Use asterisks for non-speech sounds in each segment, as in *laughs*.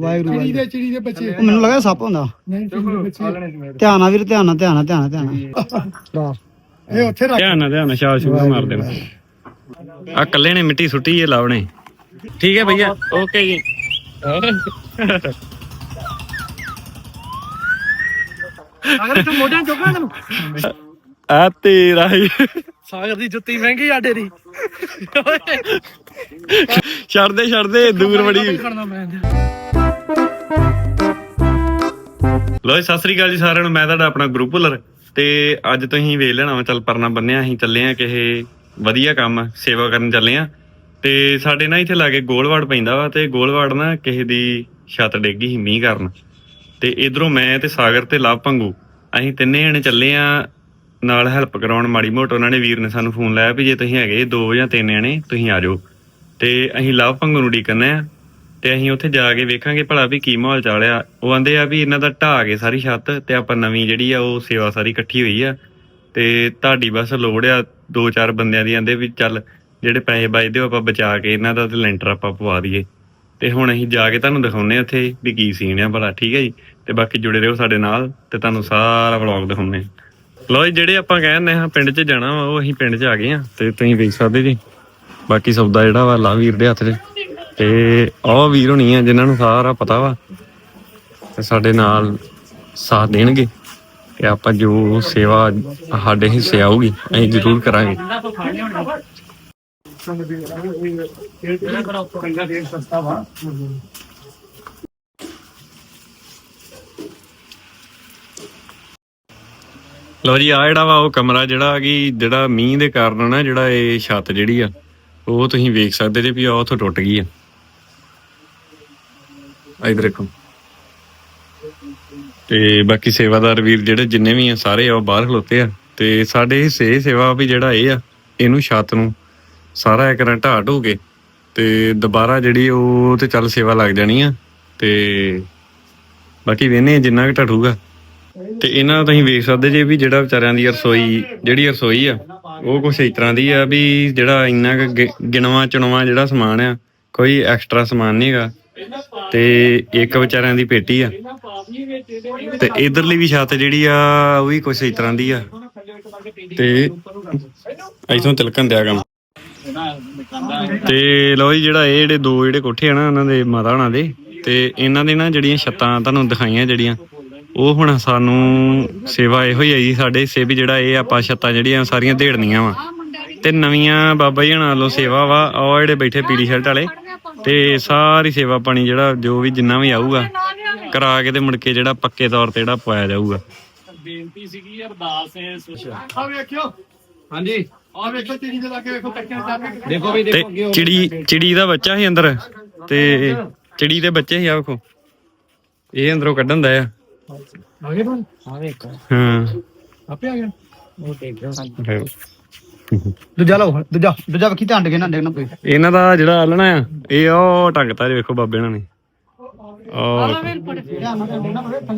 ਵਾਹਿਗੁਰੂ ਚਿੜੀ ਵਾਹਿਗੁਰੂ। ਦੇ ਚਿੜੀ ਦੇ ਬੱਚੇ। ਉਹ ਮੈਨੂੰ ਲੱਗਾ ਸੱਪ ਹੁੰਦਾ। ਨਹੀਂ ਚਿੜੀ ਦੇ ਬੱਚੇ। ਧਿਆਨ ਨਾਲ ਵੀਰ ਧਿਆਨ ਨਾਲ ਧਿਆਨ ਨਾਲ ਧਿਆਨ ਨਾਲ ਧਿਆਨ ਨਾਲ। ਇਹ ਉੱਥੇ ਰੱਖ। ਧਿਆਨ ਨਾਲ ਧਿਆਨ ਨਾਲ ਛਾਲ ਸ਼ੁਰੂ ਮਾਰ ਦੇਣਾ। ਆ ਕੱਲੇ ਨੇ ਮਿੱਟੀ ਸੁੱਟੀ ਇਹ ਲਾਵਣੇ। ਠੀਕ ਹੈ ਭਈਆ? ਓਕੇ ਜੀ। ਅਗਰ ਤੂੰ ਮੋਢਿਆਂ ਚੁੱਕਣਾ ਤੈਨੂੰ ਆ ਤੇਰਾ ਹੀ। ਸਾਗਰ ਦੀ ਜੁੱਤੀ ਮਹਿੰਗੀ ਆਡੇ ਦੀ ਛੱਡਦੇ ਛੱਡਦੇ ਦੂਰ ਬੜੀ ਕਰਨਾ ਮੈਂ ਲੋ ਜੀ, ਸਤਿ ਸ੍ਰੀ ਅਕਾਲ ਜੀ ਸਾਰਿਆਂ ਨੂੰ ਮੈਂ ਤੁਹਾਡਾ ਆਪਣਾ ਗਰੁੱਪ ਭੁੱਲਰ ਤੇ ਅੱਜ ਤੁਸੀਂ ਵੇਖ ਲੈਣਾ ਵਾ ਚੱਲ ਪਰਨਾ ਬੰਨਿਆ ਅਸੀਂ ਚੱਲੇ ਆ ਕਿਸੇ ਵਧੀਆ ਕੰਮ ਸੇਵਾ ਕਰਨ ਚੱਲੇ ਆ ਤੇ ਸਾਡੇ ਨਾ ਇੱਥੇ ਲਾਗੇ ਗੋਲਵਾੜ ਪੈਂਦਾ ਵਾ ਤੇ ਗੋਲਵਾੜ ਨਾ ਕਿਸੇ ਦੀ ਛੱਤ ਡੇਗੀ ਸੀ ਮੀਂਹ ਕਾਰਨ। ਤੇ ਇਧਰੋਂ ਮੈਂ ਤੇ ਸਾਗਰ ਤੇ ਲਵ ਭੰਗੂ ਅਸੀਂ ਤਿੰਨੇ ਜਣੇ ਚੱਲੇ ਆ ਨਾਲ ਹੈਲਪ ਕਰਾਉਣ ਮਾੜੀ ਮੋਟ ਉਹਨਾਂ ਨੇ ਵੀਰ ਨੇ ਸਾਨੂੰ ਫੋਨ ਲਾਇਆ ਵੀ ਜੇ ਤੁਸੀਂ ਹੈਗੇ ਦੋ ਜਾਂ ਤਿੰਨ ਜਣੇ ਤੁਸੀਂ ਆ ਜਾਓ। ਤੇ ਅਸੀਂ ਲਵ ਭੰਗੂ ਨੂੰ ਡੀਕਨੇ ਆ ਤੇ ਅਸੀਂ ਉੱਥੇ ਜਾ ਕੇ ਵੇਖਾਂਗੇ ਭਲਾ ਵੀ ਕੀ ਮਾਹੌਲ ਚੱਲਿਆ ਉਹ ਆਂਦੇ ਆ ਵੀ ਇਹਨਾਂ ਦਾ ਢਾਹ ਕੇ ਸਾਰੀ ਛੱਤ ਤੇ ਆਪਾਂ ਨਵੀਂ ਜਿਹੜੀ ਆ ਉਹ ਸੇਵਾ ਸਾਰੀ ਇਕੱਠੀ ਹੋਈ ਆ। ਤੇ ਤੁਹਾਡੀ ਬਸ ਲੋੜ ਆ ਦੋ ਚਾਰ ਬੰਦਿਆਂ ਦੀ ਆਂਦੇ ਵੀ ਚੱਲ ਜਿਹੜੇ ਪੈਸੇ ਬਚਦੇ ਉਹ ਆਪਾਂ ਬਚਾ ਕੇ ਇਹਨਾਂ ਦਾ ਤੇ ਲੈਂਟਰ ਆਪਾਂ ਪਵਾ ਦਈਏ। ਤੇ ਹੁਣ ਅਸੀਂ ਜਾ ਕੇ ਤੁਹਾਨੂੰ ਦਿਖਾਉਨੇ ਆ ਉੱਥੇ ਵੀ ਕੀ ਸੀਨ ਆ ਭਲਾ, ਠੀਕ ਹੈ ਜੀ? ਤੇ ਬਾਕੀ ਜੁੜੇ ਰਹੋ ਸਾਡੇ ਨਾਲ ਤੇ ਤੁਹਾਨੂੰ ਸਾਰਾ ਵਲੌਗ ਦਿਖਾਉਨੇ ਆ ਲੋ ਜੀ, ਜਿਹੜੇ ਆਪਾਂ ਕਹਿੰਦੇ ਆ ਪਿੰਡ 'ਚ ਜਾਣਾ ਵਾ, ਉਹ ਅਸੀਂ ਪਿੰਡ 'ਚ ਆ ਗਏ ਆ ਤੇ ਤੁਸੀਂ ਵੇਖ ਸਕਦੇ ਜੀ। ਬਾਕੀ ਸੌਦਾ ਜਿਹੜਾ ਵਾ ਲਾ ਵੀਰ ਦੇ ਹੱਥ 'ਚ। ਤੇ ਆਹ ਵੀਰ ਹੋਣੀ ਆ, ਜਿਨ੍ਹਾਂ ਨੂੰ ਸਾਰਾ ਪਤਾ ਵਾ, ਤੇ ਸਾਡੇ ਨਾਲ ਸਾਥ ਦੇਣਗੇ, ਤੇ ਆਪਾਂ ਜੋ ਸੇਵਾ ਸਾਡੇ ਹਿੱਸੇ ਆਊਗੀ, ਅਸੀਂ ਜ਼ਰੂਰ ਕਰਾਂਗੇ। ਲੋ ਜੀ ਆ ਜਿਹੜਾ ਵਾ ਉਹ ਕਮਰਾ ਜਿਹੜਾ ਕਿ ਜਿਹੜਾ ਮੀਂਹ ਦੇ ਕਾਰਨ ਨਾ, ਜਿਹੜਾ ਇਹ ਛੱਤ ਜਿਹੜੀ ਆ, ਉਹ ਤੁਸੀਂ ਵੇਖ ਸਕਦੇ ਜੇ ਵੀ ਆ ਉੱਥੋਂ ਟੁੱਟ ਗਈ ਆ। ਇਧਰ ਦੇਖੋ। ਤੇ ਬਾਕੀ ਸੇਵਾਦਾਰ ਵੀਰ ਜਿਹੜੇ ਜਿੰਨੇ ਵੀ ਆ, ਸਾਰੇ ਆ, ਉਹ ਬਾਹਰ ਖਲੋਤੇ ਆ। ਤੇ ਸਾਡੇ ਹਿੱਸੇ ਸੇਵਾ ਵੀ ਜਿਹੜਾ ਇਹ ਆ, ਇਹਨੂੰ ਛੱਤ ਨੂੰ ਸਾਰਾ ਇੱਕ ਰਾਂ ਢਾਹ ਢੋ ਕੇ ਤੇ ਦੁਬਾਰਾ ਜਿਹੜੀ ਉਹ ਤੇ ਚੱਲ ਸੇਵਾ ਲੱਗ ਜਾਣੀ ਆ। ਤੇ ਬਾਕੀ ਵੇਨੇ ਜਿੰਨਾ ਕਿ ਢਟੂਗਾ ਤੇ ਇਹਨਾਂ ਤੁਸੀਂ ਵੇਖ ਸਕਦੇ ਜੇ ਵੀ ਜਿਹੜਾ ਵਿਚਾਰਿਆਂ ਦੀ ਰਸੋਈ, ਜਿਹੜੀ ਰਸੋਈ ਆ, ਉਹ ਕੁਛ ਇਸ ਤਰ੍ਹਾਂ ਦੀ ਆ ਵੀ ਜਿਹੜਾ ਇੰਨਾ ਕੁ ਗਿਣਵਾ ਚੁਣਵਾ ਜਿਹੜਾ ਸਮਾਨ ਆ, ਕੋਈ ਐਕਸਟਰਾ ਸਮਾਨ ਨਹੀਂ ਹੈਗਾ। ਤੇ ਇੱਕ ਵਿਚਾਰਿਆਂ ਦੀ ਪੇਟੀ ਆ। ਤੇ ਇਧਰਲੀ ਵੀ ਛੱਤ ਜਿਹੜੀ ਆ, ਉਹ ਵੀ ਕੁਛ ਇਸ ਤਰ੍ਹਾਂ ਦੀ ਆ। ਤੇ ਇਥੋਂ ਤਿਲਕਣ ਦਿਆ ਕੰਮ ਤੇ ਲੋ ਜੀ, ਜਿਹੜਾ ਇਹ ਜਿਹੜੇ ਦੋ ਜਿਹੜੇ ਕੋਠੇ ਆ ਨਾ ਉਹਨਾਂ ਦੇ ਮਾਤਾ ਹਣਾ ਦੇ, ਤੇ ਇਹਨਾਂ ਦੇ ਨਾ ਜਿਹੜੀਆਂ ਛੱਤਾਂ ਤੁਹਾਨੂੰ ਦਿਖਾਈਆਂ ਜਿਹੜੀਆਂ, ਉਹ ਹੁਣ ਸਾਨੂੰ ਸੇਵਾ ਇਹੋ ਹੀ ਹੈ ਜੀ ਸਾਡੇ ਹਿੱਸੇ ਵੀ ਜਿਹੜਾ ਇਹ ਆਪਾਂ ਛੱਤਾਂ ਜਿਹੜੀਆਂ ਸਾਰੀਆਂ ਢੇੜਨੀਆਂ ਵਾ। ਤੇ ਨਵੀਆਂ ਬਾਬਾ ਜੀ ਹਣਾ ਵੱਲੋਂ ਸੇਵਾ ਵਾ ਉਹ ਜਿਹੜੇ ਬੈਠੇ ਪੀਲੀ ਸ਼ਰਟ ਵਾਲੇ ਤੇ ਸਾਰੀ ਸੇਵਾ ਪਾਣੀ ਜਿਹੜਾ ਜੋ ਵੀ ਜਿੰਨਾ ਵੀ ਆਊਗਾ ਕਰਾ ਕੇ ਤੇ ਮੁੜ ਕੇ ਜਿਹੜਾ ਪੱਕੇ ਤੌਰ ਤੇ ਜਿਹੜਾ ਪਾਇਆ ਜਾਊਗਾ। ਆ ਵੇਖਿਓ। ਹਾਂਜੀ। ਆ ਵੇਖੋ ਚਿੜੀ ਦੇ ਲਾਗੇ ਵੇਖੋ ਕੱਚੇ ਚਾਰ ਕੇ ਤੇ ਚਿੜੀ ਚਿੜੀ ਦਾ ਬੱਚਾ ਸੀ ਅੰਦਰ। ਤੇ ਚਿੜੀ ਦੇ ਬੱਚੇ ਸੀ ਆ ਵੇਖੋ। ਇਹ ਅੰਦਰੋਂ ਕੱਢਣ ਦਾ ਆ। ਆ ਗਏ ਬਣ ਆ ਵੇਖੋ। ਹਾਂ। ਆਪੇ ਆ ਗਿਆ ਦੂਜਾ ਲਓ ਦੂਜਾ ਦੂਜਾ ਵੇਖੀ ਧਿਆਨ ਦੇ ਨਾ ਦੇਖਣਾ ਪਈ ਇਹਨਾਂ ਦਾ ਜਿਹੜਾ ਆਲਣਾ ਆ ਇਹ ਉਹ ਟੰਗਤਾ ਜੇ ਵੇਖੋ ਬਾਬੇ ਇਹਨਾਂ ਨੇ। ਉਹ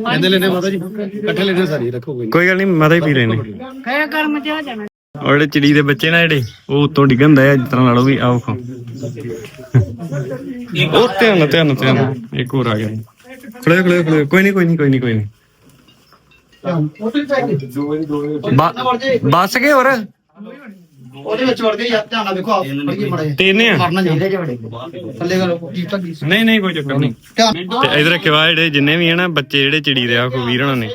ਇਹਦੇ ਲੈਣੇ ਮਾਤਾ ਜੀ ਇਕੱਠੇ ਲੈਣੇ ਸਾਰੀ ਰੱਖੋ ਕੋਈ ਕੋਈ ਗੱਲ ਨਹੀਂ ਮਾਤਾ ਹੀ ਪੀ ਰਹੇ ਨੇ ਕਹੇ ਕਰਮ ਚ ਆ ਜਾਣਾ। ਉਹ ਜਿਹੜੇ ਚਿੜੀ ਦੇ ਬੱਚੇ ਨਾ ਜਿਹੜੇ ਉਹ ਉੱਤੋਂ ਡਿੱਗਣ ਦਾ ਜਿਸ ਤਰ੍ਹਾਂ ਨਾਲੋਂ ਵੀ ਆਓ ਖੋ ਉਹ ਧਿਆਨ ਨਾਲ ਧਿਆਨ ਨਾਲ ਧਿਆਨ ਨਾਲ ਇੱਕ ਹੋਰ ਆ ਗਿਆ। ਖੜੇ ਖੜੇ ਖੜੇ ਕੋਈ ਨਹੀਂ ਕੋਈ ਨਹੀਂ ਕੋਈ ਨਹੀਂ ਕੋਈ ਨਹੀਂ ਬੱਸ ਕੇ ਹੋਰ? ਉਹਦੇ ਵਿੱਚ ਵੜ ਗਏ ਯਾਰ ਧਿਆਨ ਨਾਲ ਵੇਖੋ ਫੜੀਏ ਮੜੇ ਤਿੰਨ ਆ? ਮਰਨਾ ਚਾਹੀਦਾ ਥੱਲੇ ਕਰੋ ਜੀ ਨਹੀਂ ਨਹੀਂ ਕੋਈ ਚੱਕਰ ਨਹੀਂ। ਤੇ ਇਧਰ ਕਿਵਾ ਜਿਹੜੇ ਜਿੰਨੇ ਵੀ ਆ ਨਾ ਬੱਚੇ ਜਿਹੜੇ ਚਿੜੀ ਦੇ ਆ ਕੋ ਵੀਰ ਹਣਾ ਨੇ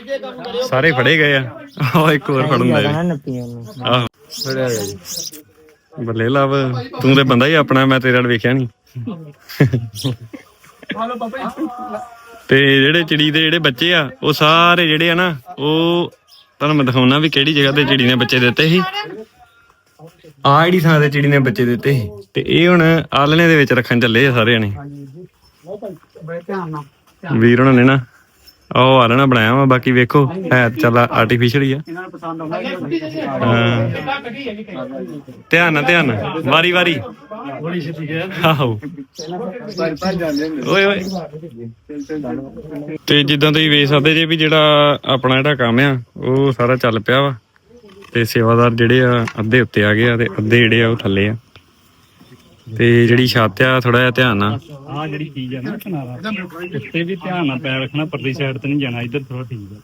ਸਾਰੇ ਫੜੇ ਗਏ ਆ। ਉਹ ਇੱਕ ਹੋਰ ਫੜਨ ਦਾ। ਆਹੋ। ਬੱਲੇ ਲਵ ਤੂੰ ਤੇ ਬੰਦਾ ਹੀ ਆਪਣਾ ਮੈਂ ਤੇਰੇ ਨਾਲ ਵੇਖਿਆ ਨਹੀਂ। ਤੇ ਜਿਹੜੇ ਚਿੜੀ ਦੇ ਜਿਹੜੇ ਬੱਚੇ ਆ ਉਹ ਸਾਰੇ ਜਿਹੜੇ ਆ ਨਾ ਉਹ ਤੁਹਾਨੂੰ ਮੈਂ ਦਿਖਾਉਣਾ ਵੀ ਕਿਹੜੀ ਜਗ੍ਹਾ ਤੇ ਚਿੜੀ ਨੇ ਬੱਚੇ ਦਿੱਤੇ ਸੀ। ਆਹ ਜਿਹੜੀ ਥਾਂ ਤੇ ਚਿੜੀ ਨੇ ਬੱਚੇ ਦਿੱਤੇ ਸੀ ਤੇ ਇਹ ਹੁਣ ਆਲਣੇ ਦੇ ਵਿੱਚ ਰੱਖਣ ਚੱਲੇ ਆ ਸਾਰੇ ਨੇ। ਧਿਆਨ ਨਾਲ ਵੀਰ ਉਹਨਾਂ ਨੇ ਨਾ ਉਹ ਆਲਣਾ ਬਣਾਇਆ ਵਾ, ਬਾਕੀ ਵੇਖੋ, ਹੈ ਚੱਲ ਆਰਟੀਫੀਸ਼ੀਅਲ ਹੀ ਆ। ਇਹਨਾਂ ਨੂੰ ਪਸੰਦ ਆਉਂਦਾ ਹਾਂ। ਧਿਆਨ ਨਾਲ ਧਿਆਨ ਨਾਲ, ਵਾਰੀ ਵਾਰੀ। ਬੜੀ ਛੇਤੀ ਗਿਆ ਆਹੋ। ਓਏ ਓਏ। ਤੇ ਜਿੱਦਾਂ ਤੁਸੀਂ ਵੇਖ ਸਕਦੇ ਜੇ ਵੀ ਜਿਹੜਾ ਆਪਣਾ ਜਿਹੜਾ ਕੰਮ ਆ, ਉਹ ਸਾਰਾ ਚੱਲ ਪਿਆ ਵਾ। ਤੇ ਸੇਵਾਦਾਰ ਜਿਹੜੇ ਆ ਅੱਧੇ ਉੱਤੇ ਆ ਗਏ ਆ ਤੇ ਅੱਧੇ ਜਿਹੜੇ ਆ ਉਹ ਥੱਲੇ ਆ। ਤੇ ਜਿਹੜੀ ਛੱਤ ਆ ਥੋੜਾ ਜਿਹਾ ਧਿਆਨ ਨਾਲ। ਆ ਜਿਹੜੀ ਚੀਜ਼ ਹੈ ਨਾ ਕਿਨਾਰਾ ਉੱਤੇ ਵੀ ਧਿਆਨ ਨਾਲ ਪੈਰ ਰੱਖਣਾ ਪਰਲੀ ਸਾਈਡ ਤੇ ਨਹੀਂ ਜਾਣਾ ਇੱਧਰ ਥੋੜਾ ਠੀਕ ਹੈ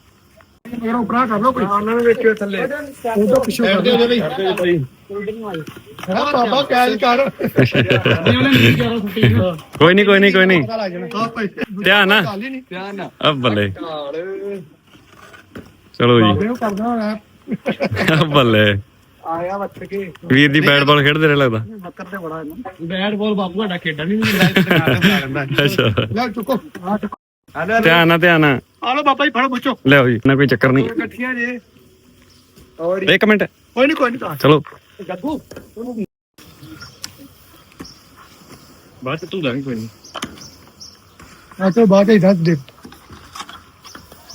ਅਗਰ ਉਪਰਾ ਕਰ ਲਓ ਕੋਈ। ਉਹਨਾਂ ਨੇ ਵੇਖਿਓ ਥੱਲੇ। ਉਹ ਤਾਂ ਪਿੱਛੋਂ ਕਰ ਦਿਓ ਬਈ ਹਾਂ ਬਾਬਾ ਕੈਚ ਕਰ। ਕੋਈ ਨਹੀਂ ਕੋਈ ਨਹੀਂ ਕੋਈ ਨਹੀਂ। ਧਿਆਨ ਨਹੀਂ। ਧਿਆਨ ਆ ਬੱਲੇ। ਚਲੋ ਜੀ। ਉਹ ਕਰਦਾ ਹੋਣਾ। ਆ ਬੱਲੇ। ਆਇਆ ਵੱਟ ਕੇ। ਵੀਰ ਦੀ ਬੈਟ ਬਾਲ ਖੇਡਦੇ ਰਹੇ ਲੱਗਦਾ? ਮੱਕਰ ਤੇ ਬੜਾ ਇਹਨੂੰ। ਬੈਟ ਬਾਲ ਬਾਪੂ ਤੁਹਾਡਾ ਖੇਡਣ *laughs* ਨਹੀਂ ਦਿੰਦਾ ਅੱਛਾ। ਲੈ ਚੁੱਕੋ। ਆ ਚੁੱਕੋ। ਧਿਆਨ ਨਾਲ ਧਿਆਨ ਨਾਲ। ਆ ਲੋ ਬਾਬਾ ਜੀ ਫੜੋ ਬੁੱਚੋ ਲਿਆਓ ਜੀ ਨਾ ਕੋਈ ਚੱਕਰ ਨਹੀਂ। ਇਕੱਠੀਆਂ ਜੇ। ਔਰ ਇੱਕ ਮਿੰਟ। ਕੋਈ ਨਹੀਂ ਕੋਈ ਨਹੀਂ ਚਲੋ। ਗੱਗੂ ਬਸ ਤੂੰ ਦਾ ਕੋਈ ਨਹੀਂ ਆ ਤੋਂ ਬਾਅਦ ਹੀ ਦੱਸ ਦੇ।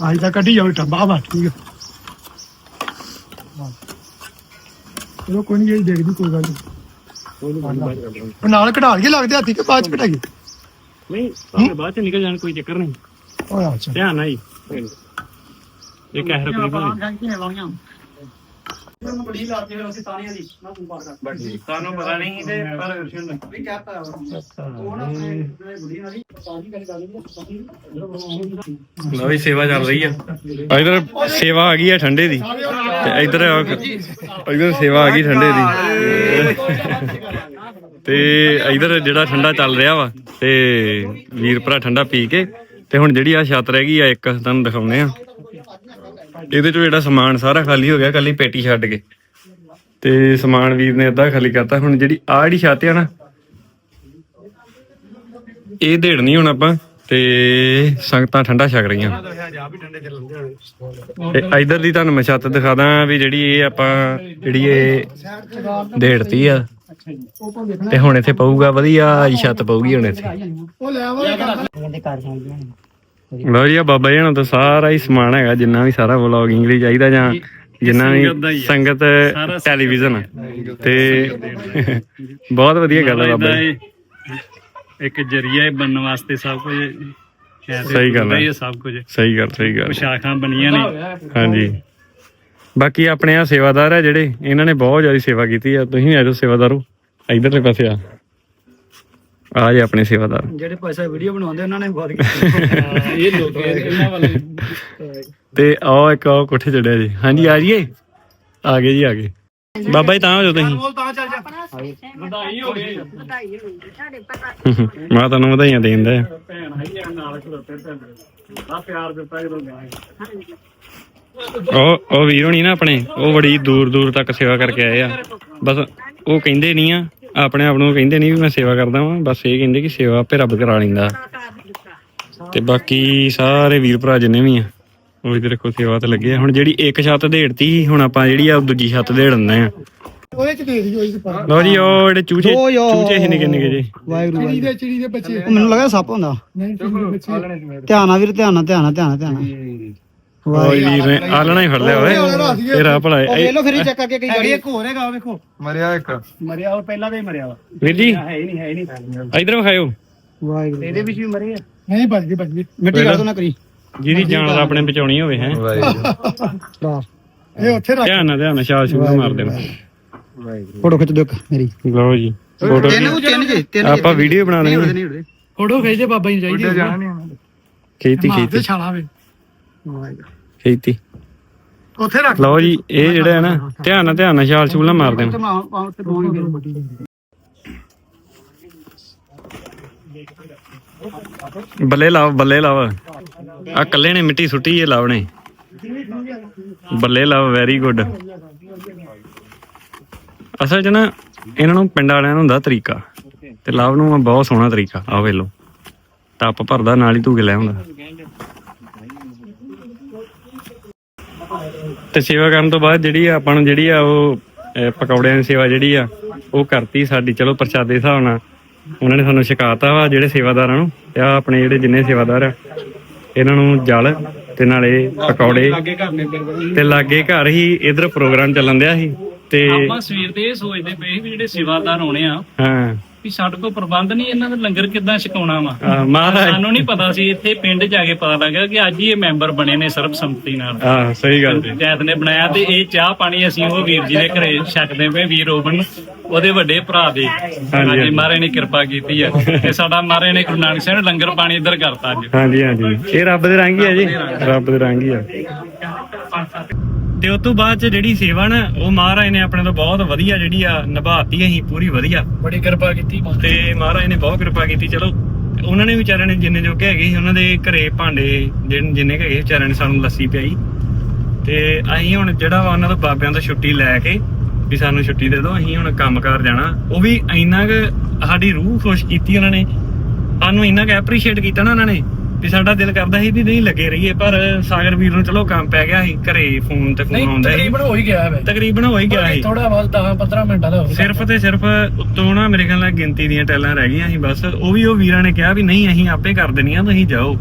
ਆਈ ਤਾਂ ਕੱਢੀ ਜਾਓ ਟੱਬਾ ਬਾ ਠੀਕ ਹੈ ਚਲੋ ਕੋਈ ਨਹੀਂ ਜਿਹੜੀ ਦੇਖਦੀ ਕੋਈ ਗੱਲ ਨਹੀਂ ਉਹ ਨਾਲ ਕਢਾ ਕੇ ਲੱਗਦੇ ਹੱਥੀ ਕਿ ਬਾਅਦ ਚ ਕਢਾਈਏ? ਨਹੀਂ ਭਾਵੇਂ ਬਾਅਦ ਚ ਨਿਕਲ ਜਾਣ ਕੋਈ ਚੱਕਰ ਨਹੀਂ। ਓਏ ਆ ਚਲ। ਧਿਆਨ ਨਾਲ ਹੀ ਇਹ ਕਹਿ ਰਿਹਾ ਕੋਈ ਬੜੀ ਲਾਤੀ ਫਿਰ ਅਸੀਂ ਤਾਣੀਆਂ ਦੀ ਨਾ ਤੂੰ ਪਾਰ ਕਰ ਸਾਨੂੰ ਪਤਾ ਨਹੀਂ ਤੇ ਪਰ ਵੀ। ਕਹਤਾ ਉਹ ਨਾ ਬੁੜੀ ਨਾਲ ਹੀ ਪਾਣੀ ਕਰੀ ਗੱਲ ਲਓ ਜੀ ਸੇਵਾ ਚੱਲ ਰਹੀ ਆ ਇਧਰ ਸੇਵਾ ਆ ਗਈ ਆ ਠੰਡੇ ਦੀ। ਤੇ ਇਧਰ ਇਧਰ ਸੇਵਾ ਆ ਗਈ ਠੰਡੇ ਦੀ। ਤੇ ਇਧਰ ਜਿਹੜਾ ਠੰਡਾ ਚੱਲ ਰਿਹਾ ਵਾ ਤੇ ਵੀਰ ਭਰਾ ਠੰਡਾ ਪੀ ਕੇ ਤੇ ਹੁਣ ਜਿਹੜੀ ਆ ਛੱਤ ਰਹਿ ਗਈ ਆ ਇੱਕ ਤੁਹਾਨੂੰ ਦਿਖਾਉਨੇ ਆ। ਇਹਦੇ ਚੋਂ ਜਿਹੜਾ ਸਮਾਨ ਸਾਰਾ ਖਾਲੀ ਹੋ ਗਿਆ ਕੱਲੀ ਪੇਟੀ ਛੱਡ ਕੇ। ਤੇ ਸਮਾਨ ਵੀਰ ਨੇ ਅੱਧਾ ਖਾਲੀ ਕਰਤਾ। ਹੁਣ ਜਿਹੜੀ ਆ ਜਿਹੜੀ ਛੱਤ ਆ ਨਾ ਇਹ ਢੇੜਨੀ ਹੁਣ ਆਪਾਂ। ਤੇ ਸੰਗਤਾਂ ਠੰਡਾ ਛਕ ਰਹੀਆਂ। ਤੇ ਇਧਰ ਦੀ ਤੁਹਾਨੂੰ ਮੈਂ ਛੱਤ ਦਿਖਾਦਾ ਵੀ ਜਿਹੜੀ ਇਹ ਆਪਾਂ ਜਿਹੜੀ ਇਹ ਢੇੜਤੀ ਆ। ਤੇ ਹੁਣ ਇੱਥੇ ਪਊਗਾ ਵਧੀਆ ਛੱਤ ਪਊਗੀ ਹੁਣ ਇੱਥੇ। ਲੈ ਜੀ ਬਾਬਾ ਜੀ ਹਣਾ ਤਾਂ ਸਾਰਾ ਹੀ ਸਮਾਨ ਹੈਗਾ ਜਿੰਨਾ ਵੀ ਸਾਰਾ ਵਲੌਗਿੰਗ ਲਈ ਚਾਹੀਦਾ ਜਾਂ ਜਿੰਨਾ ਵੀ ਸੰਗਤ ਟੈਲੀਵਿਜ਼ਨ ਤੇ ਬਹੁਤ ਵਧੀਆ ਗੱਲ ਹੈ ਬਾਬਾ ਜੀ। ਇੱਕ ਜਰੀਆ ਹੈ ਬਣਨ ਵਾਸਤੇ ਸਭ ਕੁਝ ਹੈ ਤੇ ਸਹੀ ਗੱਲ ਹੈ। ਇਹ ਸਭ ਕੁਝ ਸਹੀ ਗੱਲ ਸਹੀ ਗੱਲ। ਸ਼ਾਖਾਂ ਬਣੀਆਂ ਨੇ। ਹਾਂਜੀ। ਬਾਕੀ ਆਪਣੇ ਆ ਸੇਵਾਦਾਰ ਆ ਜਿਹੜੇ ਇਹਨਾਂ ਨੇ ਬਹੁਤ ਜ਼ਿਆਦਾ ਸੇਵਾ ਕੀਤੀ ਆ। ਤੁਸੀਂ ਵੀ ਆ ਜਾਓ ਸੇਵਾਦਾਰੋ। ਇਧਰਲੇ ਪਾਸੇ ਆ। ਆ ਜੇ ਆਪਣੇ ਸੇਵਾਦਾਰ। ਜਿਹੜੇ ਪੈਸਾ ਵੀਡੀਓ ਬਣਾਉਂਦੇ ਉਹਨਾਂ ਨੇ ਬਹੁਤ *laughs* ਇਹ ਲੋਕ ਇਹਨਾਂ ਵਾਲੇ ਤੇ ਆਓ ਇੱਕ ਆਓ ਕੋਠੇ ਚੜਿਆ ਜੀ। ਹਾਂਜੀ ਆ ਜੀਏ ਆ ਗਏ ਜੀ ਆ ਗਏ। ਬਾਬਾ ਜੀ ਤਾਂ ਹੋ ਜਾਓ ਤੁਸੀਂ। ਬੋਲ ਤਾਂ ਚੱਲ ਜਾ ਵਧਾਈ ਹੋ ਗਈ। ਵਧਾਈ ਸਾਡੇ ਪਤਾ *laughs* ਮੈਂ ਤੁਹਾਨੂੰ ਵਧਾਈਆਂ ਦੇਂਦਾ ਭੈਣ ਆਈ ਆ ਨਾਲ ਖਲੋਤੇ ਭੈਣ ਆ ਪਿਆਰ ਦਿੱਤਾ ਜਦੋਂ ਗਿਆ ਉਹ ਉਹ ਵੀਰ ਹੋਣੀ ਨਾ ਆਪਣੇ ਉਹ ਬੜੀ ਦੂਰ ਦੂਰ ਤੱਕ ਸੇਵਾ ਕਰਕੇ ਆਏ ਆ। ਬਸ ਉਹ ਕਹਿੰਦੇ ਨਹੀਂ ਆ ਆਪਣੇ ਆਪ ਨੂੰ ਕਹਿੰਦੇ ਨਹੀਂ ਵੀ ਮੈਂ ਸੇਵਾ ਕਰਦਾ ਵਾਂ। ਬਸ ਇਹ ਕਹਿੰਦੇ ਕਿ ਸੇਵਾ ਆਪੇ ਰੱਬ ਕਰਾ ਲੈਂਦਾ। ਤੇ ਬਾਕੀ ਸਾਰੇ ਵੀਰ ਭਰਾ ਜਿੰਨੇ ਵੀ ਆ ਉਹ ਇਧਰ ਦੇਖੋ ਸੇਵਾ ਤੇ ਲੱਗੇ ਆ। ਹੁਣ ਜਿਹੜੀ ਇੱਕ ਛੱਤ ਢੇੜਤੀ ਸੀ, ਹੁਣ ਆਪਾਂ ਜਿਹੜੀ ਆ ਦੂਜੀ ਛੱਤ ਢੇੜਨਾ ਆ। ਉਹਦੇ ਚ ਦੇ ਦਿਓ ਇਸ ਪਰ ਲਓ ਜੀ ਉਹ ਜਿਹੜੇ ਚੂਚੇ ਚੂਚੇ ਸੀ ਨਿੱਕੇ ਨਿੱਕੇ ਜੇ ਵਾਹਿਗੁਰੂ ਚਿੜੀ ਦੇ ਚਿੜੀ ਦੇ ਬੱਚੇ। ਮੈਨੂੰ ਲੱਗਾ ਸੱਪ ਹੁੰਦਾ। ਨਹੀਂ ਚਿੜੀ ਦੇ ਬੱਚੇ। ਧਿਆਨ ਨਾਲ ਵੀਰ ਧਿਆਨ ਨਾਲ ਧਿਆਨ ਨਾਲ ਧਿਆਨ ਨਾਲ ਧਿਆਨ ਨਾਲ। ਉਹ ਵੀਰ ਨੇ ਆਲਣਾ ਹੀ ਫੜ ਲਿਆ ਓਏ। ਤੇਰਾ ਭਲਾ ਉਹ ਇਹ- ਵੇਖ ਲਓ ਫਿਰ ਚੈੱਕ ਕਰਕੇ ਕਈ ਗਾੜੀ ਇੱਕ ਹੋਰ ਹੈਗਾ ਵੇਖੋ। ਮਰਿਆ ਇੱਕ। ਮਰਿਆ ਉਹ ਪਹਿਲਾਂ ਦਾ ਹੀ ਮਰਿਆ ਵਾ। ਵੀਰ ਜੀ। ਹੈ ਹੀ ਨਹੀਂ ਹੈ ਹੀ ਨਹੀਂ। ਇਧਰ ਵਿਖਾਇਓ ਵਾਹਿਗੁਰੂ। ਇਹਦੇ ਵਿੱਚ ਵੀ ਮਰੇ ਆ। ਨਹੀਂ ਭੱਜ ਗਈ ਭੱਜ ਗਈ ਮਿੱਟੀ ਕਰ ਦੋ ਨਾ ਕਰੀ ਜਿਹਦੀ ਜਾਨ ਆਪਣੇ ਬਚਾਉਣੀ ਹੋਵੇ ਹੈ। *laughs* ਇਹ ਉੱਥੇ ਰੱਖ। ਧਿਆਨ ਨਾਲ ਧਿਆਨ ਨਾਲ ਛਾਲ ਛੂਲ ਮਾਰ ਦੇਣਾ। ਫੋਟੋ ਖਿੱਚ ਦਿਓ ਇੱਕ ਮੇਰੀ। ਲਓ ਜੀ ਫੋਟੋ ਤਿੰਨ ਜੀ ਤਿੰਨ ਆਪਾਂ ਵੀਡੀਓ ਬਣਾ ਉੜਦੇ ਫੋਟੋ ਖਿੱਚ ਦੇ ਬਾਬਾ ਜੀ ਚਾਹੀਦੀ ਨਹੀਂ ਖੇਤੀ ਖੇਤੀ ਛਾਲਾ ਵੇ ਖੇਤੀ ਉੱਥੇ ਰੱਖ। ਲਓ ਜੀ ਇਹ ਜਿਹੜਾ ਹੈ ਨਾ ਧਿਆਨ ਨਾਲ ਧਿਆਨ ਨਾਲ ਛਾਲ ਛੂਲ ਮਾਰ ਦੇਣਾ। ਬੱਲੇ ਲਾਓ ਬੱਲੇ ਲਾਓ। ਆ ਕੱਲੇ ਨੇ ਮਿੱਟੀ ਸੁੱਟੀ ਇਹ ਲਾਉਣੇ ਬੱਲੇ ਲਾਓ ਵੈਰੀ ਗੁੱਡ ਅਸਲ 'ਚ ਨਾ ਇਹਨਾਂ ਨੂੰ ਪਿੰਡ ਵਾਲਿਆਂ ਨੂੰ ਹੁੰਦਾ ਤਰੀਕਾ। ਤੇ ਲਵ ਨੂੰ ਆ ਬਹੁਤ ਸੋਹਣਾ ਤਰੀਕਾ ਆ ਵੇ ਲੋ ਟੱਪ ਭਰਦਾ ਨਾਲ ਹੀ ਧੂਕੇ ਲੈ ਆਉਂਦਾ। ਤੇ ਸੇਵਾ ਕਰਨ ਤੋਂ ਬਾਅਦ ਜਿਹੜੀ ਆ ਆਪਾਂ ਨੂੰ ਜਿਹੜੀ ਆ ਉਹ ਪਕੌੜਿਆਂ ਦੀ ਸੇਵਾ ਜਿਹੜੀ ਆ ਉਹ ਕਰਤੀ ਸਾਡੀ। ਚਲੋ ਪ੍ਰਸ਼ਾਦੇ ਦੇ ਹਿਸਾਬ ਨਾਲ ਉਹਨਾਂ ਨੇ ਸਾਨੂੰ ਸ਼ਿਕਾਇਤਾ ਵਾ ਜਿਹੜੇ ਸੇਵਾਦਾਰਾਂ ਨੂੰ ਤੇ ਆ ਆਪਣੇ ਜਿਹੜੇ ਜਿੰਨੇ ਸੇਵਾਦਾਰ ਆ ਇਹਨਾਂ ਨੂੰ ਜਲ ਤੇ ਨਾਲੇ ਪਕੌੜੇ। ਤੇ ਲਾਗੇ ਘਰ ਹੀ ਇਧਰ ਪ੍ਰੋਗਰਾਮ ਚੱਲਣ ਦਿਆ ਸੀ। ਤੇ ਆਪਾਂ ਸਵੇਰ ਦੇ ਇਹ ਸੋਚਦੇ ਪਏ ਵੀ ਜਿਹੜੇ ਸੇਵਾਦਾਰ ਹੋਣੇ ਆ ਹਾਂ। ਵੀ ਸਾਡੇ ਕੋਲ ਪ੍ਰਬੰਧ ਨਹੀਂ ਇਹਨਾਂ ਦਾ ਲੰਗਰ ਕਿੱਦਾਂ ਛਕਾਉਣਾ ਵਾ? ਹਾਂ, ਮਹਾਰਾਜ। ਸਾਨੂੰ ਨਹੀਂ ਪਤਾ ਸੀ ਇੱਥੇ ਪਿੰਡ ਜਾ ਕੇ ਪਤਾ ਲੱਗਾ ਕਿ ਅੱਜ ਹੀ ਇਹ ਮੈਂਬਰ ਬਣੇ ਨੇ ਸਰਬਸੰਮਤੀ ਨਾਲ। ਹਾਂ ਸਹੀ ਗੱਲ ਜੀ। ਪੰਚਾਇਤ ਨੇ ਬਣਾਇਆ ਤੇ ਇਹ ਚਾਹ ਪਾਣੀ ਅਸੀਂ ਉਹ ਵੀਰ ਜੀ ਦੇ ਘਰੇ ਛਕਦੇ ਪਏ ਵੀਰ ਰੋਬਨ ਉਹਦੇ ਵੱਡੇ ਭਰਾ ਦੇ। ਹਾਂਜੀ। ਅੱਜ ਮਹਾਰਾਜ ਨੇ ਕਿਰਪਾ ਕੀਤੀ ਆ। ਤੇ ਸਾਡਾ ਮਹਾਰਾਜ ਨੇ ਗੁਰੂ ਨਾਨਕ ਸਾਹਿਬ ਨੇ ਲੰਗਰ ਪਾਣੀ ਇੱਧਰ ਕਰਤਾ ਅੱਜ। ਹਾਂਜੀ ਹਾਂਜੀ। ਇਹ ਰੱਬ ਦੇ ਰੰਗ ਹੀ ਆ ਜੀ। ਰੱਬ ਦੇ ਰੰਗ ਹੀ ਆ। ਤੇ ਉਸ ਤੋਂ ਬਾਅਦ ਚ ਜਿਹੜੀ ਸੇਵਾ ਨਾ ਉਹ ਮਹਾਰਾਜ ਨੇ ਆਪਣੇ ਤੋਂ ਬਹੁਤ ਵਧੀਆ ਜਿਹੜੀ ਆ ਨਿਭਾਤੀ ਅਸੀਂ ਪੂਰੀ ਵਧੀਆ। ਬੜੀ ਕਿਰਪਾ ਕੀਤੀ ਤੇ ਮਹਾਰਾਜ ਨੇ ਬਹੁਤ ਕਿਰਪਾ ਕੀਤੀ ਚਲੋ ਉਹਨਾਂ ਨੇ ਵਿਚਾਰਿਆਂ ਨੇ ਜਿੰਨੇ ਜੋ ਹੈਗੇ ਸੀ ਉਹਨਾਂ ਦੇ ਘਰੇ ਭਾਂਡੇ ਜਿਨ- ਹੈਗੇ ਵਿਚਾਰਿਆਂ ਨੇ ਸਾਨੂੰ ਲੱਸੀ ਪਿਆਈ। ਤੇ ਅਸੀਂ ਹੁਣ ਜਿਹੜਾ ਵਾ ਉਹਨਾਂ ਤੋਂ ਬਾਬਿਆਂ ਤੋਂ ਛੁੱਟੀ ਲੈ ਕੇ ਵੀ ਸਾਨੂੰ ਛੁੱਟੀ ਦੇ ਦਿਓ ਅਸੀਂ ਹੁਣ ਕੰਮਕਾਰ ਜਾਣਾ। ਉਹ ਵੀ ਇੰਨਾ ਕੁ ਸਾਡੀ ਰੂਹ ਖੁਸ਼ ਕੀਤੀ ਉਹਨਾਂ ਨੇ। ਸਾਨੂੰ ਇੰਨਾ ਕੁ ਐਪਰੀਸ਼ੀਏਟ ਕੀਤਾ ਨਾ ਉਹਨਾਂ ਨੇ। ਵੀ ਸਾਡਾ ਦਿਲ ਕਰਦਾ ਸੀ ਵੀ ਨਹੀਂ ਲੱਗੇ ਰਹੀਏ ਪਰ ਸਾਗਰ ਵੀਰ ਨੂੰ ਚਲੋ ਕੰਮ ਪੈ ਗਿਆ ਸੀ ਘਰੇ ਫੋਨ ਤੇ ਫੋਨ ਆਉਂਦਾ ਸੀ। ਤਕਰੀਬਨ ਹੋ ਹੀ ਗਿਆ ਹੈ ਤਕਰੀਬਨ ਹੋ ਹੀ ਗਿਆ ਸੀ। ਥੋੜਾ ਬਹੁਤ 10 15 ਮਿੰਟਾਂ ਦਾ ਹੋ ਗਿਆ। ਸਿਰਫ ਤੇ ਸਿਰਫ ਉੱਤੋਂ ਨਾ ਮੇਰੇ ਖਿਆਲ ਨਾਲ ਗਿਣਤੀ ਦੀਆਂ ਟੈਲਾਂ ਰਹਿ ਗਈਆਂ ਸੀ ਬਸ ਉਹ ਵੀ ਉਹ ਵੀਰਾਂ ਨੇ ਕਿਹਾ ਵੀ ਨਹੀਂ ਅਸੀਂ ਆਪੇ ਕਰ ਦੇਣੀਆਂ ਤੁਸੀਂ ਜਾਓ।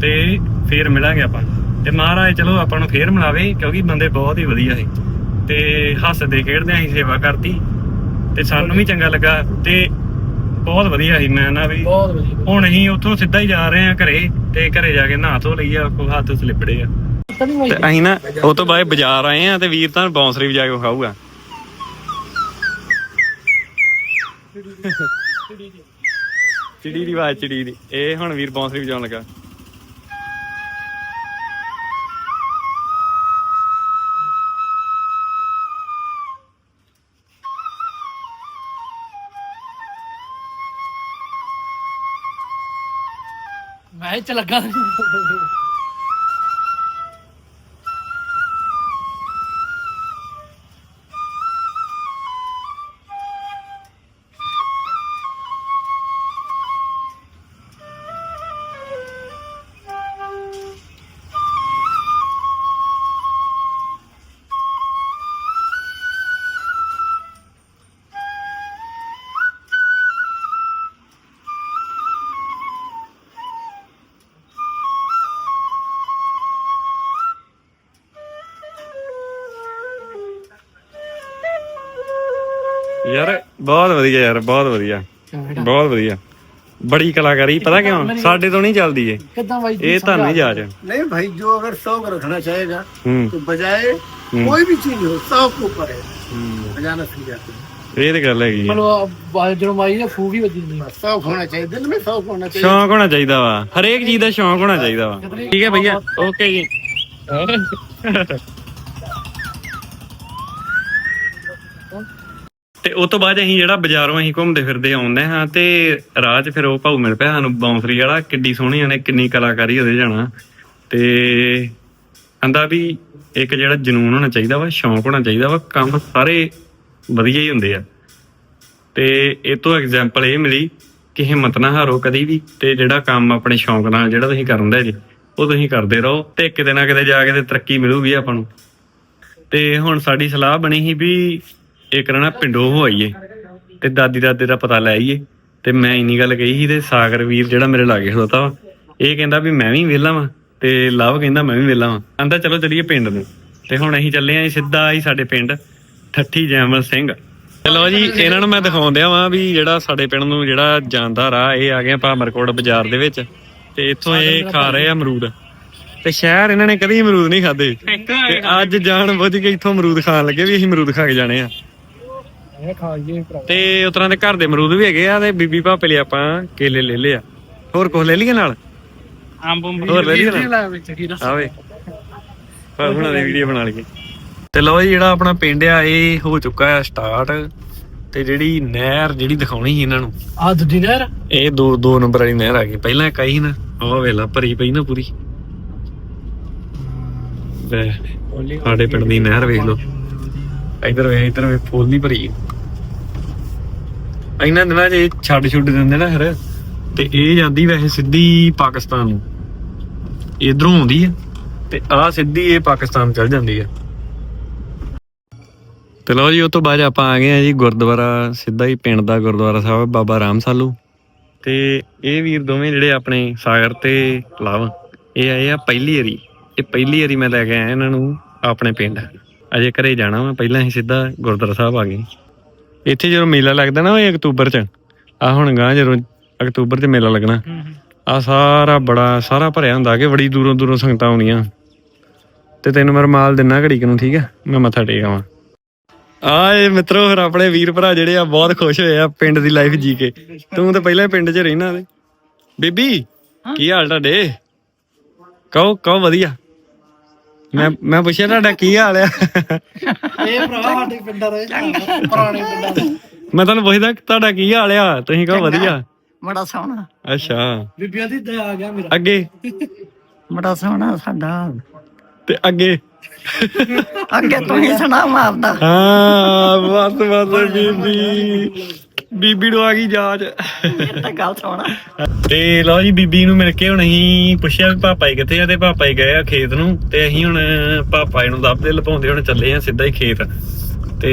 ਤੇ ਫੇਰ ਮਿਲਾਂਗੇ ਆਪਾਂ। ਤੇ ਮਹਾਰਾਜ ਚਲੋ ਆਪਾਂ ਨੂੰ ਫੇਰ ਮਿਲਾਵੇ ਕਿਉਂਕਿ ਬੰਦੇ ਬਹੁਤ ਹੀ ਵਧੀਆ ਸੀ। ਤੇ ਹੱਸਦੇ ਖੇਡਦੇ ਅਸੀਂ ਸੇਵਾ ਕਰਤੀ। ਤੇ ਸਾਨੂੰ ਵੀ ਚੰਗਾ ਲੱਗਾ। ਤੇ ਬਹੁਤ ਵਧੀਆ ਸੀ ਮੈਂ ਨਾ ਵੀ। ਬਹੁਤ ਵਧੀਆ। ਹੁਣ ਅਸੀਂ ਉੱਥੋਂ ਸਿੱਧਾ ਹੀ ਜਾ ਰਹੇ ਹਾਂ ਘਰੇ ਤੇ ਘਰੇ ਜਾ ਕੇ ਨਹਾ ਧੋ ਲਈਆ ਕੋ ਹੱਥ ਸਲਿਪੜੇ ਆ। ਤਾਂ ਅਸੀਂ ਨਾ ਉਹ ਤੋਂ ਬਾਅਦ ਬਾਜ਼ਾਰ ਆਏ ਆ ਤੇ ਵੀਰ ਤਾਂ ਬੌਂਸਰੀ ਵਜਾ ਕੇ ਵਿਖਾਊਗਾ। ਚਿੜੀ ਦੀ। ਆਵਾਜ਼ ਚਿੜੀ ਦੀ। ਇਹ ਹੁਣ ਵੀਰ ਬੌਂਸਰੀ ਵਜਾਉਣ ਲੱਗਾ। ਚ ਲੱਗਾ। ਯਾਰ ਬਹੁਤ ਵਧੀਆ ਯਾਰ ਬਹੁਤ ਵਧੀਆ ਬਹੁਤ ਵਧੀਆ ਬੜੀ ਕਲਾਕਾਰੀ ਪਤਾ ਕਿਉਂ ਸਾਡੇ ਤੋਂ ਨਹੀਂ ਚੱਲਦੀ ਏ ਕਿੱਦਾਂ ਬਾਈ ਇਹ ਤੁਹਾਨੂੰ ਹੀ ਜਾਜ नहीं भाई जो अगर शौक रखना चाहेगा ਹੂੰ तो बजाय कोई भी चीज हो शौक के ऊपर है बजाना सीख जाते हैं ਇਹ ਤੇ ਗੱਲ ਹੈਗੀ ਆ। ਮਤਲਬ ਬਾਹਰ ਜਦੋਂ ਮਾਈ ਨੇ ਫੂ ਵੀ ਵੱਜੀ ਨਹੀਂ बस शौक होना चाहिए दिल में शौक होना चाहिए ਸ਼ੌਂਕ ਹੋਣਾ ਚਾਹੀਦਾ ਵਾ ਹਰੇਕ ਚੀਜ਼ ਦਾ ਸ਼ੌਂਕ ਹੋਣਾ ਚਾਹੀਦਾ ਵਾ ਠੀਕ ਹੈ ਭਈਆ ਓਕੇ ਜੀ ਤੇ ਉਸ ਤੋਂ ਬਾਅਦ ਅਸੀਂ ਜਿਹੜਾ ਬਾਜ਼ਾਰੋਂ ਅਸੀਂ ਘੁੰਮਦੇ ਫਿਰਦੇ ਆਉਂਦੇ ਹਾਂ ਤੇ ਰਾਹ 'ਚ ਫਿਰ ਉਹ ਭਾਊ ਮਿਲ ਪਿਆ ਸਾਨੂੰ ਬੌਂਸਰੀ ਵਾਲਾ, ਕਿੱਡੀ ਸੋਹਣੀ ਨੇ ਕਿੰਨੀ ਕਲਾਕਾਰੀ ਉਹਦੇ ਜਾਣਾ। ਤੇ ਕਹਿੰਦਾ ਵੀ ਇੱਕ ਜਿਹੜਾ ਜਨੂਨ ਹੋਣਾ ਚਾਹੀਦਾ ਵਾ, ਸ਼ੌਂਕ ਹੋਣਾ ਚਾਹੀਦਾ ਵਾ, ਕੰਮ ਸਾਰੇ ਵਧੀਆ ਹੀ ਹੁੰਦੇ ਆ। ਤੇ ਇਹ ਤੋਂ ਐਗਜ਼ਾਮਪਲ ਇਹ ਮਿਲੀ ਕਿ ਹਿੰਮਤ ਨਾ ਹਾਰੋ ਕਦੀ ਵੀ ਤੇ ਜਿਹੜਾ ਕੰਮ ਆਪਣੇ ਸ਼ੌਂਕ ਨਾਲ ਜਿਹੜਾ ਤੁਸੀਂ ਕਰਨ ਦੇ ਜੀ, ਉਹ ਤੁਸੀਂ ਕਰਦੇ ਰਹੋ ਤੇ ਕਿਤੇ ਨਾ ਕਿਤੇ ਜਾ ਕੇ ਤੇ ਤਰੱਕੀ ਮਿਲੂਗੀ ਆਪਾਂ ਨੂੰ। ਤੇ ਹੁਣ ਸਾਡੀ ਸਲਾਹ ਬਣੀ ਸੀ ਵੀ ਇੱਕ ਨਾ ਪਿੰਡੋਂ ਹੋ ਆਈਏ ਤੇ ਦਾਦੀ ਦਾਦੇ ਦਾ ਪਤਾ ਲੈ ਆਈਏ। ਤੇ ਮੈਂ ਇੰਨੀ ਗੱਲ ਕਹੀ ਸੀ ਤੇ ਸਾਗਰ ਵੀਰ ਜਿਹੜਾ ਮੇਰੇ ਲਾਗੇ ਖਲੋਤਾ ਵਾ ਇਹ ਕਹਿੰਦਾ ਵੀ ਮੈਂ ਵੀ ਵਿਹਲਾ ਵਾਂ ਤੇ ਲਵ ਕਹਿੰਦਾ ਮੈਂ ਵੀ ਵਿਹਲਾ ਵਾਂ। ਕਹਿੰਦਾ ਚਲੋ ਚੱਲੀਏ ਪਿੰਡ ਨੂੰ। ਤੇ ਹੁਣ ਅਸੀਂ ਚੱਲੇ ਆਂ ਸਿੱਧਾ ਹੀ ਸਾਡੇ ਪਿੰਡ ਠੱਠੀ ਜੈਮਲ ਸਿੰਘ। ਚਲੋ ਜੀ ਇਹਨਾਂ ਨੂੰ ਮੈਂ ਦਿਖਾਉਂਦਿਆ ਵਾਂ ਵੀ ਜਿਹੜਾ ਸਾਡੇ ਪਿੰਡ ਨੂੰ ਜਿਹੜਾ ਜਾਂਦਾ ਰਾਹ ਇਹ ਆ ਗਿਆ ਭਾਮਰਕੋਟ ਬਾਜ਼ਾਰ ਦੇ ਵਿੱਚ ਤੇ ਇੱਥੋਂ ਇਹ ਖਾ ਰਹੇ ਆ ਅਮਰੂਦ। ਤੇ ਸ਼ਹਿਰ ਇਹਨਾਂ ਨੇ ਕਦੀ ਅਮਰੂਦ ਨਹੀਂ ਖਾਦੇ ਤੇ ਅੱਜ ਜਾਣ ਬੁੱਝ ਕੇ ਇੱਥੋਂ ਅਮਰੂਦ ਖਾਣ ਲੱਗੇ ਵੀ ਅਸੀਂ ਅਮਰੂਦ ਖਾ ਕੇ ਜਾਣੇ ਆ। ਇਹ ਖਾਈਏ ਭਰਾ ਤੇ ਉਤਰਾਂ ਦੇ ਘਰ ਦੇ ਅਮਰੂਦ ਵੀ ਹੈਗੇ ਆ ਤੇ ਬੀਬੀ ਭਾਪੇ ਲਈ ਆਪਾਂ ਕੇਲੇ ਲੈ ਲਏ ਆ। ਹੋਰ ਕੁਝ ਲੈ ਲਈਏ ਨਾਲ? ਅੰਬ ਅੰਬ ਹੋਰ ਲੈ ਲਈਏ ਨਾਲ? ਆਵੇ। ਪਰ ਹੁਣ ਦੇ ਵੀਡੀਓ ਬਣਾ ਲਈਏ। ਤੇ ਲਓ ਜੀ ਜਿਹੜਾ ਆਪਣਾ ਪਿੰਡ ਆ ਇਹ ਹੋ ਚੁੱਕਾ ਹੈ ਸਟਾਰਟ ਤੇ ਜਿਹੜੀ ਨਹਿਰ ਜਿਹੜੀ ਦਿਖਾਉਣੀ ਸੀ ਇਹਨਾਂ ਨੂੰ ਆ ਦੂਜੀ ਨਹਿਰ? ਇਹ ਦੋ ਦੋ ਨੰਬਰ ਵਾਲੀ ਨਹਿਰ ਆ ਗਈ। ਪਹਿਲਾਂ ਕਹੀ ਨਾ ਉਹ ਵੇਲਾ ਭਰੀ ਪਈ ਨਾ ਪੂਰੀ। ਸਾਡੇ ਪਿੰਡ ਦੀ ਨਹਿਰ ਵੇਖ ਲਓ। ਇਧਰ ਵੇ ਇਧਰ ਵੇ ਫੁੱਲ ਨਹੀਂ ਭਰੀ। ਇਹਨਾਂ ਦਿਨਾਂ 'ਚ ਛੱਡ ਛੁੱਡ ਦਿੰਦੇ ਨਾ ਫਿਰ, ਤੇ ਇਹ ਜਾਂਦੀ ਵੈਸੇ ਸਿੱਧੀ ਪਾਕਿਸਤਾਨ ਨੂੰ। ਇਧਰੋਂ ਆਉਂਦੀ ਹੈ ਤੇ ਆ ਸਿੱਧੀ ਇਹ ਪਾਕਿਸਤਾਨ ਚਲ ਜਾਂਦੀ ਹੈ ਤੇ ਲਓ ਜੀ, ਉਹ ਤੋਂ ਬਾਅਦ ਆਪਾਂ ਆ ਗਏ ਆ ਜੀ ਗੁਰਦੁਆਰਾ, ਸਿੱਧਾ ਹੀ ਪਿੰਡ ਦਾ ਗੁਰਦੁਆਰਾ ਸਾਹਿਬ, ਬਾਬਾ ਰਾਮ ਸਾਲੂ। ਤੇ ਇਹ ਵੀਰ ਦੋਵੇਂ ਜਿਹੜੇ ਆਪਣੇ ਸਾਗਰ ਤੇ ਲਵ, ਇਹ ਆਏ ਆ ਪਹਿਲੀ ਵਾਰੀ। ਇਹ ਪਹਿਲੀ ਵਾਰੀ ਮੈਂ ਲੈ ਕੇ ਆਇਆ ਇਹਨਾਂ ਨੂੰ, ਆਪਣੇ ਪਿੰਡ। ਅਜੇ ਘਰੇ ਜਾਣਾ ਵਾ ਪਹਿਲਾਂ ਅਸੀਂ ਸਿੱਧਾ ਗੁਰਦੁਆਰਾ ਸਾਹਿਬ ਆ ਗਏ। ਇੱਥੇ ਜਦੋਂ ਮੇਲਾ ਲੱਗਦਾ ਨਾ ਉਹ 1 ਅਕਤੂਬਰ ਚ ਆ ਹੁਣ ਗਾਂ ਜਦੋਂ ਅਕਤੂਬਰ 'ਚ ਮੇਲਾ ਲੱਗਣਾ ਆ ਸਾਰਾ ਬੜਾ ਸਾਰਾ ਭਰਿਆ ਹੁੰਦਾ ਕਿ ਬੜੀ ਦੂਰੋਂ ਦੂਰੋਂ ਸੰਗਤਾਂ ਆਉਂਦੀਆਂ ਤੇ ਤੈਨੂੰ ਮੈਂ ਰਮਾਲ ਦਿਨਾ ਘੜੀ ਨੂੰ ਠੀਕ ਆ? ਮੈਂ ਮੱਥਾ ਟੇਕ ਆਵਾਂ। ਆ ਇਹ ਮਿੱਤਰੋ ਫਿਰ ਆਪਣੇ ਵੀਰ ਭਰਾ ਜਿਹੜੇ ਆ ਬਹੁਤ ਖੁਸ਼ ਹੋਏ ਆ ਪਿੰਡ ਦੀ ਲਾਈਫ ਜੀ ਕੇ। ਤੂੰ ਤਾਂ ਪਹਿਲਾਂ ਹੀ ਪਿੰਡ 'ਚ ਰਹਿਣਾ ਬੀਬੀ ਕੀ ਹਾਲ ਤੁਹਾਡੇ? ਕਹੋ ਕਹੋ ਵਧੀਆ। ਮੈਂ ਮੈਂ ਪੁੱਛਿਆ ਤੁਹਾਡਾ ਕੀ ਹਾਲ ਆ? ਇਹ ਭਰਾ ਸਾਡੇ ਪਿੰਡਾਂ ਦੇ ਪੁਰਾਣੇ ਪਿੰਡਾਂ ਦੇ। ਮੈਂ ਤੁਹਾਨੂੰ ਪੁੱਛਦਾ ਕਿ ਤੁਹਾਡਾ ਕੀ ਹਾਲ ਆ? ਤੁਸੀਂ ਕਹੋ ਵਧੀਆ। ਬੜਾ ਸੋਹਣਾ। ਅੱਛਾ। ਬੀਬੀਆਂ ਦੀ ਦਇਆ ਆ ਗਿਆ ਮੇਰਾ। ਅੱਗੇ? ਬੜਾ ਸੋਹਣਾ ਸਾਡਾ। ਤੇ ਅੱਗੇ? ਅੱਗੇ ਤੂੰ ਹੀ ਸੁਣਾ ਮਾਰਦਾ ਹਾਂ ਬਸ ਬਸ ਬੀਬੀ। ਬੀਬੀ ਨੂੰ ਆ ਗਈ ਜਾਂਚ। ਤਾਂ ਗੱਲ ਸੋਹਣਾ ਤੇ ਲਓ ਜੀ ਬੀਬੀ ਨੂੰ ਮਿਲ ਕੇ ਹੁਣ ਅਸੀਂ ਪੁੱਛਿਆ ਵੀ ਪਾਪਾ ਜੀ ਕਿੱਥੇ ਆ ਤੇ ਪਾਪਾ ਜੀ ਗਏ ਆ ਖੇਤ ਨੂੰ। ਤੇ ਅਸੀਂ ਹੁਣ ਪਾਪਾ ਜੀ ਨੂੰ ਦੱਬਦੇ ਲਪਾਉਂਦੇ ਹੁਣ ਚੱਲੇ ਆ ਸਿੱਧਾ ਹੀ ਖੇਤ। ਤੇ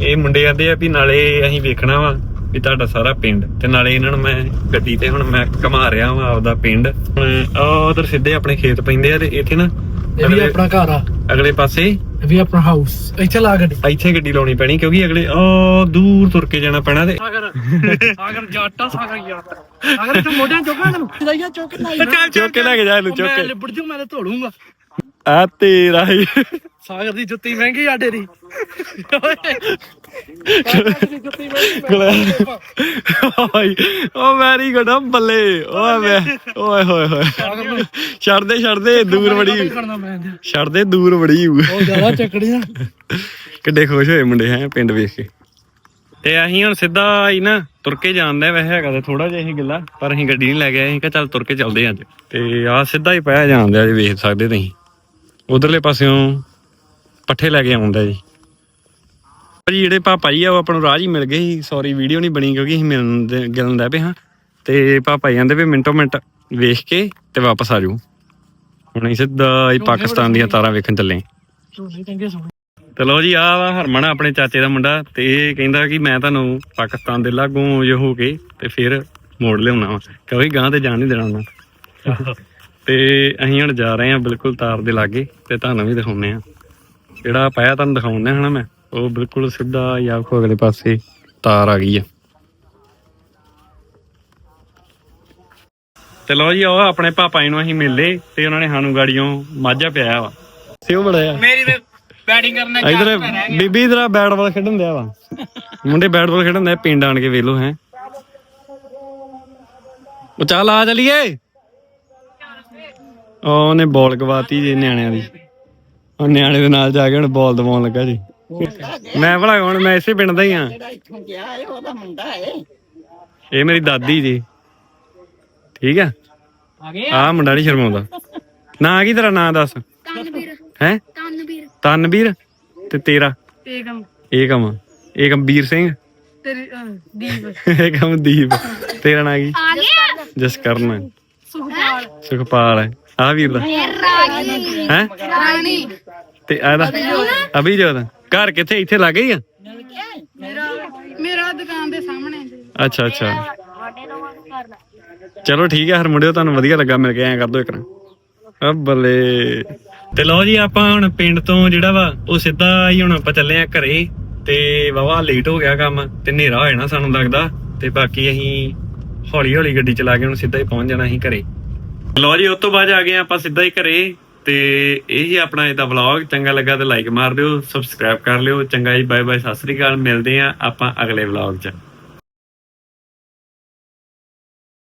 ਇਹ ਮੁੰਡੇ ਆਂਦੇ ਆ ਵੀ ਨਾਲੇ ਅਸੀਂ ਵੇਖਣਾ ਵਾ ਵੀ ਤੁਹਾਡਾ ਸਾਰਾ ਪਿੰਡ। ਤੇ ਨਾਲੇ ਇਹਨਾਂ ਨੂੰ ਮੈਂ ਗੱਡੀ ਤੇ ਹੁਣ ਮੈਂ ਘਮਾ ਰਿਹਾ ਵਾਂ ਆਪਦਾ ਪਿੰਡ। ਹੁਣ ਆ ਉਧਰ ਸਿੱਧੇ ਆਪਣੇ ਖੇਤ ਪੈਂਦੇ ਆ ਤੇ ਇੱਥੇ ਨਾ ਇਹ ਵੀ ਆਪਣਾ ਘਰ ਆ। ਅਗਲੇ ਪਾਸੇ? ਇਹ ਵੀ ਆਪਣਾ ਹਾਊਸ ਇੱਥੇ ਲਾ ਗੱਡੀ। ਇੱਥੇ ਗੱਡੀ ਲਾਉਣੀ ਪੈਣੀ ਕਿਉਂਕਿ ਅਗਲੇ ਉਹ ਦੂਰ ਤੁਰ ਕੇ ਜਾਣਾ ਪੈਣਾ ਤੇ। ਸਾਗਰ ਸਾਗਰ ਜਾਟਾ ਸਾਗਰ ਯਾਰ ਸਾਗਰ ਤੂੰ ਮੋਢਿਆਂ ਚੁੱਕਾ ਤੈਨੂੰ ਲਾਈਆ ਚੁੱਕ ਲਾਈ ਚੁੱਕ ਕੇ ਲੈ ਕੇ ਜਾ ਇਹਨੂੰ ਚੁੱਕ ਮੈਂ ਕੇ। ਲਿਬੜ ਜੂ ਮੈਂ ਤੇ ਧੋ ਲੂੰਗਾ ਆ ਤੇਰਾ ਹੀ। ਸਾਗਰ ਦੀ ਜੁੱਤੀ ਮਹਿੰਗੀ ਆਡੇ ਦੀ ਓ ਵੈਰੀ ਗੁੱਡ ਬੱਲੇ। ਓਏ ਵੇ ਓਏ ਹੋਏ ਹੋਏ। ਛੱਡ ਦੇ ਛੱਡ ਦੇ ਦੂਰ ਬੜੀ ਕਰਨਾ ਮੈਂ ਤੇ। ਛੱਡ ਦੇ ਦੂਰ ਬੜੀ। ਉਹ ਜ਼ਿਆਦਾ ਚੱਕੜੀਆਂ ਕਿੱਡੇ ਖੁਸ਼ ਹੋਏ ਮੁੰਡੇ ਹੈ ਪਿੰਡ ਵੇਖ ਕੇ। ਤੇ ਅਸੀਂ ਹੁਣ ਸਿੱਧਾ ਹੀ ਨਾ ਤੁਰ ਕੇ ਜਾਂਦੇ ਵੈਸੇ ਹੈਗਾ ਤੇ ਥੋੜਾ ਜਿਹਾ ਹੀ ਗੱਲਾਂ ਪਰ ਅਸੀਂ ਗੱਡੀ ਨਹੀਂ ਲੈ ਗਏ ਅਸੀਂ ਕਿਹਾ ਚੱਲ ਤੁਰ ਕੇ ਚੱਲਦੇ ਅੱਜ। ਤੇ ਆ ਸਿੱਧਾ ਹੀ ਪਿਆ ਜਾਂਦੇ ਆ ਜੀ ਵੇਖ ਸਕਦੇ ਤੁਸੀਂ। ਉਧਰਲੇ ਪਾਸਿਓਂ ਪੱਠੇ ਲੈ ਕੇ ਆਉਂਦਾ ਜੀ। ਭਾਜੀ ਜਿਹੜੇ ਪਾਪਾ ਜੀ ਆ ਉਹ ਆਪਾਂ ਨੂੰ ਰਾਹ 'ਚ ਹੀ ਮਿਲ ਗਏ ਸੀ। ਸੌਰੀ ਵੀਡੀਓ ਨਹੀਂ ਬਣੀ ਕਿਉਂਕਿ ਅਸੀਂ ਮਿਲਣ ਦੇ ਗਿਲਣ ਦਾ ਪਏ ਹਾਂ। ਤੇ ਪਾਪਾ ਜੀ ਕਹਿੰਦੇ ਵੀ ਮਿੰਟੋ ਮਿੰਟ ਵੇਖ ਕੇ ਤੇ ਵਾਪਸ ਆ ਜਾਓ। ਹੁਣ ਅਸੀਂ ਸਿੱਧਾ ਹੀ ਪਾਕਿਸਤਾਨ ਦੀਆਂ ਤਾਰਾਂ ਵੇਖਣ ਚੱਲੇ ਹਾਂ। ਤੇ ਲਓ ਜੀ ਆ ਵਾ ਹਰਮਨ ਆਪਣੇ ਚਾਚੇ ਦਾ ਮੁੰਡਾ। ਤੇ ਇਹ ਕਹਿੰਦਾ ਕਿ ਮੈਂ ਤੁਹਾਨੂੰ ਪਾਕਿਸਤਾਨ ਦੇ ਲਾਗੋਂ ਜੋ ਹੋ ਕੇ ਤੇ ਫਿਰ ਮੋੜ ਲਿਆਉਣਾ ਵਾ। ਕਿਉਂਕਿ ਗਾਂ ਤੇ ਜਾਣ ਨਹੀਂ ਦੇਣਾ ਉਹਨਾਂ। *laughs* ਤੇ ਅਸੀਂ ਹੁਣ ਜਾ ਰਹੇ ਹਾਂ ਬਿਲਕੁਲ ਤਾਰ ਦੇ ਲਾਗੇ ਤੇ ਤੁਹਾਨੂੰ ਵੀ ਦਿਖਾਉਂਦੇ ਆ ਜਿਹੜਾ ਪਾਇਆ ਤੁਹਾਨੂੰ ਦਿਖਾਉਂਦੇ ਹਨਾ ਮੈਂ? ਉਹ ਬਿਲਕੁਲ ਸਿੱਧਾ ਹੀ ਆਖੋ ਅਗਲੇ ਪਾਸੇ ਤਾਰ ਆ ਗਈ ਆ। ਤੇ ਲਓ ਜੀ ਉਹ ਆਪਣੇ ਪਾਪਾ ਜੀ ਨੂੰ ਅਸੀਂ ਮਿਲੇ ਤੇ ਉਹਨਾਂ ਨੇ ਸਾਨੂੰ ਗਾੜੀਆਂ ਮਾਝਾ ਪਿਆਇਆ ਵਾ। ਸਿਓ ਬੜਾ ਆ ਮੇਰੀ ਬੈਟਿੰਗ ਕਰਨਾ ਇਧਰ ਬੀਬੀ ਇਧਰ ਬੈਟ ਬਾਲ ਖੇਡਣ ਦਿਆ ਵਾ। ਮੁੰਡੇ ਬੈਟ ਬਾਲ ਖੇਡਣ ਦੇ ਪਿੰਡ ਆਣ ਕੇ ਵੇਲੋ ਹੈ। ਉਹ ਚੱਲ ਆ ਚਲੀਏ। ਉਹ ਉਹਨੇ ਬਾਲ ਗਵਾਤੀ ਜੀ ਨਿਆਣਿਆਂ ਦੀ। ਉਹ ਨਿਆਣੇ ਦੇ ਨਾਲ ਜਾ ਕੇ ਹੁਣ ਬਾਲ ਦਵਾਉਣ ਲੱਗਾ ਜੀ। ਮੈਂ ਭਲਾ ਹੁਣ ਮੈਂ ਇਸੇ ਪਿੰਡ ਦਾ ਹੀ ਆ ਜਿਹੜਾ ਇੱਥੋਂ ਗਿਆ ਏ ਉਹਦਾ ਮੁੰਡਾ ਏ। ਇਹ ਮੇਰੀ ਦਾਦੀ ਜੀ। ਠੀਕ ਆ? ਆ ਗਏ ਆ? ਮੁੰਡਾ ਨਹੀਂ ਸ਼ਰਮਾਉਂਦਾ। ਨਾਂ ਕੀ ਤੇਰਾ ਨਾਂ ਦੱਸ? ਤਨਵੀਰ। ਹੈ? ਤਨਵੀਰ। ਤਨਵੀਰ? ਤੇ ਤੇਰਾ? ਏਕਮ। ਏਕਮ। ਏਕਮਵੀਰ ਸਿੰਘ? ਤੇਰੀ ਦੀਪ। ਏਕਮਦੀਪ ਤੇਰਾ ਨਾਂ ਕੀ? ਆ ਗਿਆ। ਜਸਕਰਨ। ਸੁਖਪਾਲ। ਸੁਖਪਾਲ ਹੈ। ਆ ਵੀਰ ਦਾ। ਰਾਣੀ। ਹੈ? ਰਾਣੀ। ਤੇ ਇਹਦਾ ਅਭਿਜੋਤ। ਘਰ ਕਿੱਥੇ? ਇੱਥੇ ਲੱਗ ਗਈ ਆ? ਮੇਰਾ ਮੇਰਾ ਦੁਕਾਨ ਦੇ ਸਾਹਮਣੇ। ਅੱਛਾ ਅੱਛਾ। ਸਾਡੇ ਚਲੋ ਠੀਕ ਹੈ ਹਰ ਮੁੰਡਿਓ ਤੁਹਾਨੂੰ ਵਧੀਆ ਲੱਗਾ ਮਿਲ ਕੇ ਐਂ ਕਰ ਦੋ ਇੱਕ ਨਾ ਬੱਲੇ ਤੇ ਲਓ ਜੀ ਆਪਾਂ ਹੁਣ ਪਿੰਡ ਤੋਂ ਜਿਹੜਾ ਵਾ ਉਹ ਸਿੱਧਾ ਹੀ ਹੁਣ ਆਪਾਂ ਚੱਲੇ ਆ ਘਰੇ। ਤੇ ਵਾਵਾ ਲੇਟ ਹੋ ਗਿਆ ਕੰਮ ਤੇ ਹਨੇਰਾ ਹੋ ਜਾਣਾ ਸਾਨੂੰ ਲੱਗਦਾ। ਤੇ ਬਾਕੀ ਅਸੀਂ ਹੌਲੀ ਹੌਲੀ ਗੱਡੀ ਚਲਾ ਕੇ ਹੁਣ ਸਿੱਧਾ ਹੀ ਪਹੁੰਚ ਜਾਣਾ ਅਸੀਂ ਘਰੇ। ਲਓ ਜੀ ਉਸ ਤੋਂ ਬਾਅਦ ਆ ਗਏ ਆਪਾਂ ਸਿੱਧਾ ਹੀ ਘਰੇ। ਤੇ ਇਹ ਹੀ ਆਪਣਾ ਇਹਦਾ ਵਲੌਗ ਚੰਗਾ ਲੱਗਾ ਤਾਂ ਲਾਈਕ ਮਾਰ ਦਿਓ ਸਬਸਕ੍ਰਾਈਬ ਕਰ ਲਿਓ, ਚੰਗਾ ਜੀ ਬਾਏ ਬਾਏ ਸਤਿ ਸ੍ਰੀ ਅਕਾਲ, ਮਿਲਦੇ ਆ ਆਪਾਂ ਅਗਲੇ ਵਲੌਗ 'ਚ।